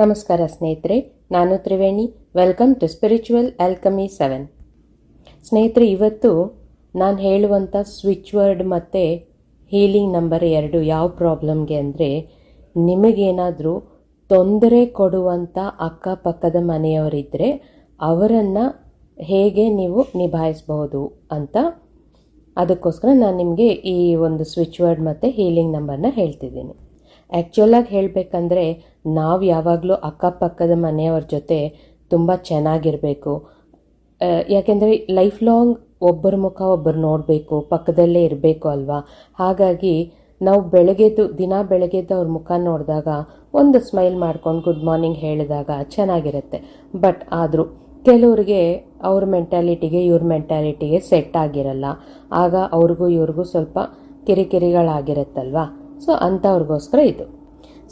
ನಮಸ್ಕಾರ ಸ್ನೇಹಿತರೆ, ನಾನು Triveni. Welcome to spiritual alchemy seven ಸ್ನೇಹಿತರೆ, ಇವತ್ತು ನಾನು ಹೇಳುವಂಥ ಸ್ವಿಚ್ ವರ್ಡ್ ಮತ್ತು ಹೀಲಿಂಗ್ ನಂಬರ್ ಎರಡು ಯಾವ ಪ್ರಾಬ್ಲಮ್ಗೆ ಅಂದರೆ ನಿಮಗೇನಾದರೂ ತೊಂದರೆ ಕೊಡುವಂಥ ಅಕ್ಕಪಕ್ಕದ ಮನೆಯವರಿದ್ದರೆ ಅವರನ್ನು ಹೇಗೆ ನೀವು ನಿಭಾಯಿಸಬಹುದು ಅಂತ ಅದಕ್ಕೋಸ್ಕರ ನಾನು ನಿಮಗೆ ಈ ಒಂದು ಸ್ವಿಚ್ ವರ್ಡ್ ಮತ್ತು ಹೀಲಿಂಗ್ ನಂಬರ್ನ ಹೇಳ್ತಿದ್ದೀನಿ. ಆ್ಯಕ್ಚುಲಾಗಿ ಹೇಳಬೇಕಂದ್ರೆ, ನಾವು ಯಾವಾಗಲೂ ಅಕ್ಕಪಕ್ಕದ ಮನೆಯವ್ರ ಜೊತೆ ತುಂಬ ಚೆನ್ನಾಗಿರಬೇಕು. ಯಾಕೆಂದರೆ ಲೈಫ್ ಲಾಂಗ್ ಒಬ್ಬರ ಮುಖ ಒಬ್ಬರು ನೋಡಬೇಕು, ಪಕ್ಕದಲ್ಲೇ ಇರಬೇಕು ಅಲ್ವಾ? ಹಾಗಾಗಿ ನಾವು ಬೆಳಗ್ಗೆದ್ದು ದಿನ ಬೆಳಗ್ಗೆದ್ದು ಅವ್ರ ಮುಖ ನೋಡಿದಾಗ ಒಂದು ಸ್ಮೈಲ್ ಮಾಡ್ಕೊಂಡು ಗುಡ್ ಮಾರ್ನಿಂಗ್ ಹೇಳಿದಾಗ ಚೆನ್ನಾಗಿರುತ್ತೆ. ಬಟ್ ಆದರೂ ಕೆಲವ್ರಿಗೆ ಅವ್ರ ಮೆಂಟ್ಯಾಲಿಟಿಗೆ ಇವ್ರ ಮೆಂಟ್ಯಾಲಿಟಿಗೆ ಸೆಟ್ ಆಗಿರಲ್ಲ. ಆಗ ಅವ್ರಿಗೂ ಇವ್ರಿಗೂ ಸ್ವಲ್ಪ ಕಿರಿಕಿರಿಗಳಾಗಿರುತ್ತಲ್ವಾ? ಸೊ ಅಂಥವ್ರಿಗೋಸ್ಕರ ಇದು.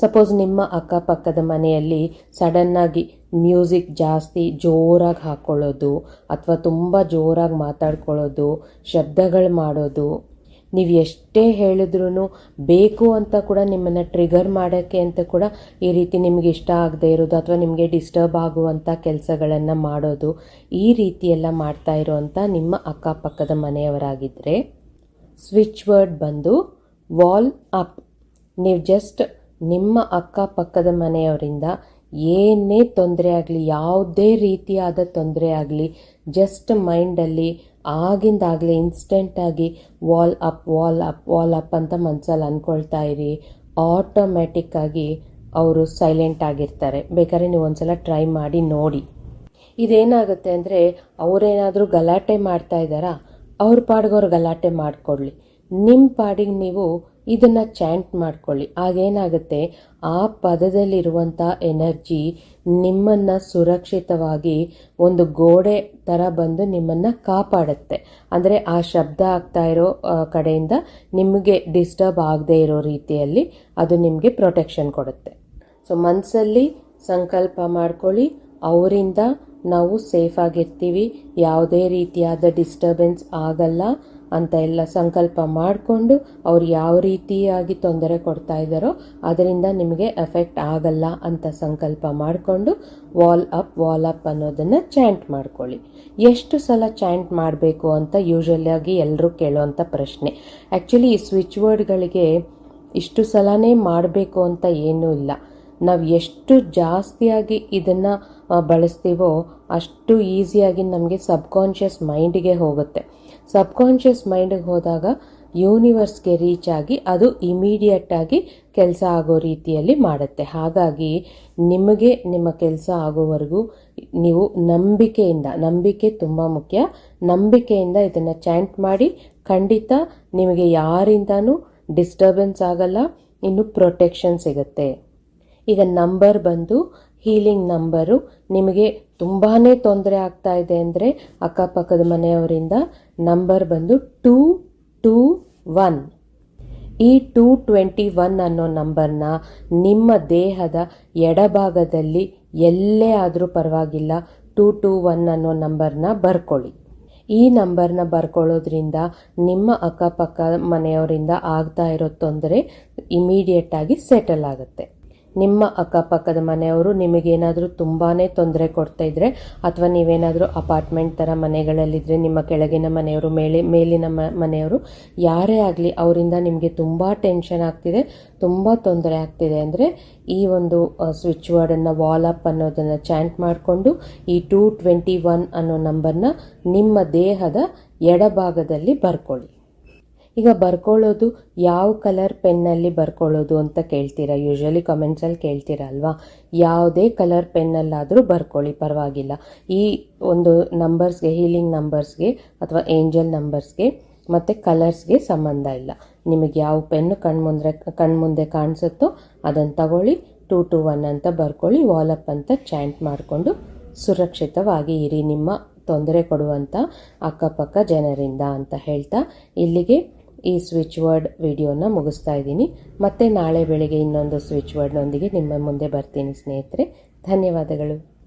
ಸಪೋಸ್ ನಿಮ್ಮ ಅಕ್ಕಪಕ್ಕದ ಮನೆಯಲ್ಲಿ ಸಡನ್ನಾಗಿ ಮ್ಯೂಸಿಕ್ ಜಾಸ್ತಿ ಜೋರಾಗಿ ಹಾಕ್ಕೊಳ್ಳೋದು ಅಥವಾ ತುಂಬ ಜೋರಾಗಿ ಮಾತಾಡ್ಕೊಳ್ಳೋದು, ಶಬ್ದಗಳು ಮಾಡೋದು, ನೀವು ಎಷ್ಟೇ ಹೇಳಿದ್ರೂ ಬೇಕು ಅಂತ ಕೂಡ ನಿಮ್ಮನ್ನು ಟ್ರಿಗರ್ ಮಾಡೋಕ್ಕೆ ಅಂತ ಕೂಡ ಈ ರೀತಿ ನಿಮಗೆ ಇಷ್ಟ ಆಗದೆ ಇರೋದು ಅಥವಾ ನಿಮಗೆ ಡಿಸ್ಟರ್ಬ್ ಆಗುವಂಥ ಕೆಲಸಗಳನ್ನು ಮಾಡೋದು, ಈ ರೀತಿಯೆಲ್ಲ ಮಾಡ್ತಾ ಇರೋವಂಥ ನಿಮ್ಮ ಅಕ್ಕಪಕ್ಕದ ಮನೆಯವರಾಗಿದ್ದರೆ ಸ್ವಿಚ್ ವರ್ಡ್ ಬಂದು ವಾಲ್ ಅಪ್. ನೀವು ಜಸ್ಟ್ ನಿಮ್ಮ ಅಕ್ಕಪಕ್ಕದ ಮನೆಯವರಿಂದ ಏನೇ ತೊಂದರೆ ಆಗಲಿ, ಯಾವುದೇ ರೀತಿಯಾದ ತೊಂದರೆ ಆಗಲಿ, ಜಸ್ಟ್ ಮೈಂಡಲ್ಲಿ ಆಗಿಂದಾಗಲೇ ಇನ್ಸ್ಟೆಂಟಾಗಿ wall up wall up wall up ಅಂತ ಮನಸ್ಸಲ್ಲಿ ಅಂದ್ಕೊಳ್ತಾ ಇರಿ ಆಟೋಮ್ಯಾಟಿಕ್ಕಾಗಿ ಅವರು ಸೈಲೆಂಟ್ ಆಗಿರ್ತಾರೆ. ಬೇಕಾದ್ರೆ ನೀವು ಒಂದ್ಸಲ ಟ್ರೈ ಮಾಡಿ ನೋಡಿ. ಇದೇನಾಗುತ್ತೆ ಅಂದರೆ ಅವರೇನಾದರೂ ಗಲಾಟೆ ಮಾಡ್ತಾ ಇದ್ದಾರಾ? ಅವ್ರ ಪಾಡ್ಗೆ ಅವ್ರು ಗಲಾಟೆ ಮಾಡಿಕೊಡ್ಲಿ. ನಿಮ್ಮ ಪಾಡಿಗೆ ನೀವು ಇದನ್ನು ಚಾಂಟ್ ಮಾಡ್ಕೊಳ್ಳಿ. ಆಗೇನಾಗುತ್ತೆ? ಆ ಪದದಲ್ಲಿರುವಂಥ ಎನರ್ಜಿ ನಿಮ್ಮನ್ನು ಸುರಕ್ಷಿತವಾಗಿ ಒಂದು ಗೋಡೆ ಥರ ಬಂದು ನಿಮ್ಮನ್ನು ಕಾಪಾಡುತ್ತೆ. ಅಂದರೆ ಆ ಶಬ್ದ ಆಗ್ತಾ ಇರೋ ಕಡೆಯಿಂದ ನಿಮಗೆ ಡಿಸ್ಟರ್ಬ್ ಆಗದೆ ಇರೋ ರೀತಿಯಲ್ಲಿ ಅದು ನಿಮಗೆ ಪ್ರೊಟೆಕ್ಷನ್ ಕೊಡುತ್ತೆ. ಸೊ ಮನಸ್ಸಲ್ಲಿ ಸಂಕಲ್ಪ ಮಾಡ್ಕೊಳ್ಳಿ. ಅವರಿಂದ ನಾವು ಸೇಫ್ ಆಗಿರ್ತೀವಿ. ಯಾವುದೇ ರೀತಿಯಾದ ಡಿಸ್ಟರ್ಬೆನ್ಸ್ ಆಗಲ್ಲ. ಅಂತ ಎಲ್ಲ ಸಂಕಲ್ಪ ಮಾಡಿಕೊಂಡು ಅವ್ರು ಯಾವ ರೀತಿಯಾಗಿ ತೊಂದರೆ ಕೊಡ್ತಾ ಇದ್ದಾರೋ ಅದರಿಂದ ನಿಮಗೆ ಎಫೆಕ್ಟ್ ಆಗಲ್ಲ ಅಂತ ಸಂಕಲ್ಪ ಮಾಡಿಕೊಂಡು ವಾಲ್ ಅಪ್ ವಾಲ್ ಅಪ್ ಅನ್ನೋದನ್ನು ಚಾಂಟ್ ಮಾಡ್ಕೊಳ್ಳಿ. ಎಷ್ಟು ಸಲ ಚಾಂಟ್ ಮಾಡಬೇಕು ಅಂತ ಯೂಶಲಾಗಿ ಎಲ್ಲರೂ ಕೇಳುವಂಥ ಪ್ರಶ್ನೆ. ಆ್ಯಕ್ಚುಲಿ ಈ ಸ್ವಿಚ್ ವರ್ಡ್ಗಳಿಗೆ ಇಷ್ಟು ಸಲನೇ ಮಾಡಬೇಕು ಅಂತ ಏನೂ ಇಲ್ಲ. ನಾವು ಎಷ್ಟು ಜಾಸ್ತಿಯಾಗಿ ಇದನ್ನು ಬಳಸ್ತೀವೋ ಅಷ್ಟು ಈಸಿಯಾಗಿ ನಮಗೆ ಸಬ್ಕಾನ್ಷಿಯಸ್ ಮೈಂಡಿಗೆ ಹೋಗುತ್ತೆ. ಸಬ್ಕಾನ್ಷಿಯಸ್ ಮೈಂಡಿಗೆ ಹೋದಾಗ ಯೂನಿವರ್ಸ್ಗೆ ರೀಚ್ ಆಗಿ ಅದು ಇಮಿಡಿಯೇಟಾಗಿ ಕೆಲಸ ಆಗೋ ರೀತಿಯಲ್ಲಿ ಮಾಡುತ್ತೆ. ಹಾಗಾಗಿ ನಿಮಗೆ, ನಿಮ್ಮ ಕೆಲಸ ಆಗೋವರೆಗೂ ನೀವು ನಂಬಿಕೆಯಿಂದ, ನಂಬಿಕೆ ತುಂಬ ಮುಖ್ಯ. ನಂಬಿಕೆಯಿಂದ ಇದನ್ನು ಚಾಂಟ್ ಮಾಡಿ ಖಂಡಿತ ನಿಮಗೆ ಯಾರಿಂದನೂ ಡಿಸ್ಟರ್ಬೆನ್ಸ್ ಆಗಲ್ಲ, ಇನ್ನು ಪ್ರೊಟೆಕ್ಷನ್ ಸಿಗುತ್ತೆ. ಈಗ ನಂಬರ್ ಬಂದು ಹೀಲಿಂಗ್ ನಂಬರು ನಿಮಗೆ ತುಂಬಾ ತೊಂದರೆ ಆಗ್ತಾ ಇದೆ ಅಂದರೆ ಅಕ್ಕಪಕ್ಕದ ಮನೆಯವರಿಂದ ನಂಬರ್ ಬಂದು ಟೂ ಟೂ ಒನ್ ಈ ಟೂ ಟ್ವೆಂಟಿ ಒನ್ ಅನ್ನೋ ನಂಬರ್ನ ನಿಮ್ಮ ದೇಹದ ಎಡಭಾಗದಲ್ಲಿ ಎಲ್ಲೇ ಆದರೂ ಪರವಾಗಿಲ್ಲ ಟೂ ಟೂ ಒನ್ ಅನ್ನೋ ನಂಬರ್ನ ಬರ್ಕೊಳ್ಳಿ. ಈ ನಂಬರ್ನ ಬರ್ಕೊಳ್ಳೋದ್ರಿಂದ ನಿಮ್ಮ ಅಕ್ಕಪಕ್ಕ ಮನೆಯವರಿಂದ ಆಗ್ತಾ ಇರೋ ತೊಂದರೆ ಇಮಿಡಿಯೇಟಾಗಿ ಸೆಟಲ್ ಆಗುತ್ತೆ. ನಿಮ್ಮ ಅಕ್ಕಪಕ್ಕದ ಮನೆಯವರು ನಿಮಗೇನಾದರೂ ತುಂಬಾ ತೊಂದರೆ ಕೊಡ್ತಾ ಇದ್ರೆ, ಅಥವಾ ನೀವೇನಾದರೂ ಅಪಾರ್ಟ್ಮೆಂಟ್ ಥರ ಮನೆಗಳಲ್ಲಿದ್ದರೆ ನಿಮ್ಮ ಕೆಳಗಿನ ಮನೆಯವರು ಮೇಲೆ ಮೇಲಿನ ಮನೆಯವರು, ಯಾರೇ ಆಗಲಿ ಅವರಿಂದ ನಿಮಗೆ ತುಂಬ ಟೆನ್ಷನ್ ಆಗ್ತಿದೆ, ತುಂಬ ತೊಂದರೆ ಆಗ್ತಿದೆ ಅಂದರೆ ಈ ಒಂದು ಸ್ವಿಚ್ ವರ್ಡನ್ನು ವಾಲ್ ಅಪ್ ಅನ್ನೋದನ್ನು ಚಾಂಟ್ ಮಾಡಿಕೊಂಡು ಈ ಟೂ ಟ್ವೆಂಟಿ ಒನ್ ಅನ್ನೋ ನಂಬರ್ನ ನಿಮ್ಮ ದೇಹದ ಎಡಭಾಗದಲ್ಲಿ ಬರ್ಕೊಳ್ಳಿ. ಈಗ ಬರ್ಕೊಳ್ಳೋದು ಯಾವ ಕಲರ್ ಪೆನ್ನಲ್ಲಿ ಬರ್ಕೊಳ್ಳೋದು ಅಂತ ಕೇಳ್ತೀರಾ? ಯೂಶ್ವಲಿ ಕಮೆಂಟ್ಸಲ್ಲಿ ಕೇಳ್ತೀರಾ ಅಲ್ವಾ? ಯಾವುದೇ ಕಲರ್ ಪೆನ್ನಲ್ಲಾದರೂ ಬರ್ಕೊಳ್ಳಿ, ಪರವಾಗಿಲ್ಲ. ಈ ಒಂದು ನಂಬರ್ಸ್ಗೆ ಹೀಲಿಂಗ್ ನಂಬರ್ಸ್ಗೆ ಅಥವಾ ಏಂಜಲ್ ನಂಬರ್ಸ್ಗೆ ಮತ್ತು ಕಲರ್ಸ್ಗೆ ಸಂಬಂಧ ಇಲ್ಲ. ನಿಮಗೆ ಯಾವ ಪೆನ್ನು ಕಣ್ಮುಂದ್ರೆ, ಕಣ್ಮುಂದೆ ಕಾಣಿಸುತ್ತೋ ಅದನ್ನು ತಗೊಳ್ಳಿ. ಟೂ ಟು ಒನ್ ಅಂತ ಬರ್ಕೊಳ್ಳಿ. ವಾಲಪ್ ಅಂತ ಚಾಂಟ್ ಮಾಡಿಕೊಂಡು ಸುರಕ್ಷಿತವಾಗಿ ಇರಿ. ನಿಮ್ಮ ತೊಂದರೆ ಕೊಡುವಂಥ ಅಕ್ಕಪಕ್ಕ ಜನರಿಂದ ಅಂತ ಹೇಳ್ತಾ ಇಲ್ಲಿಗೆ ಈ ಸ್ವಿಚ್ ವರ್ಡ್ ವಿಡಿಯೋನ ಮುಗಿಸ್ತಾ ಇದ್ದೀನಿ. ಮತ್ತೆ ನಾಳೆ ಬೆಳಿಗ್ಗೆ ಇನ್ನೊಂದು ಸ್ವಿಚ್ ವರ್ಡ್ನೊಂದಿಗೆ ನಿಮ್ಮ ಮುಂದೆ ಬರ್ತೀನಿ ಸ್ನೇಹಿತರೆ. ಧನ್ಯವಾದಗಳು.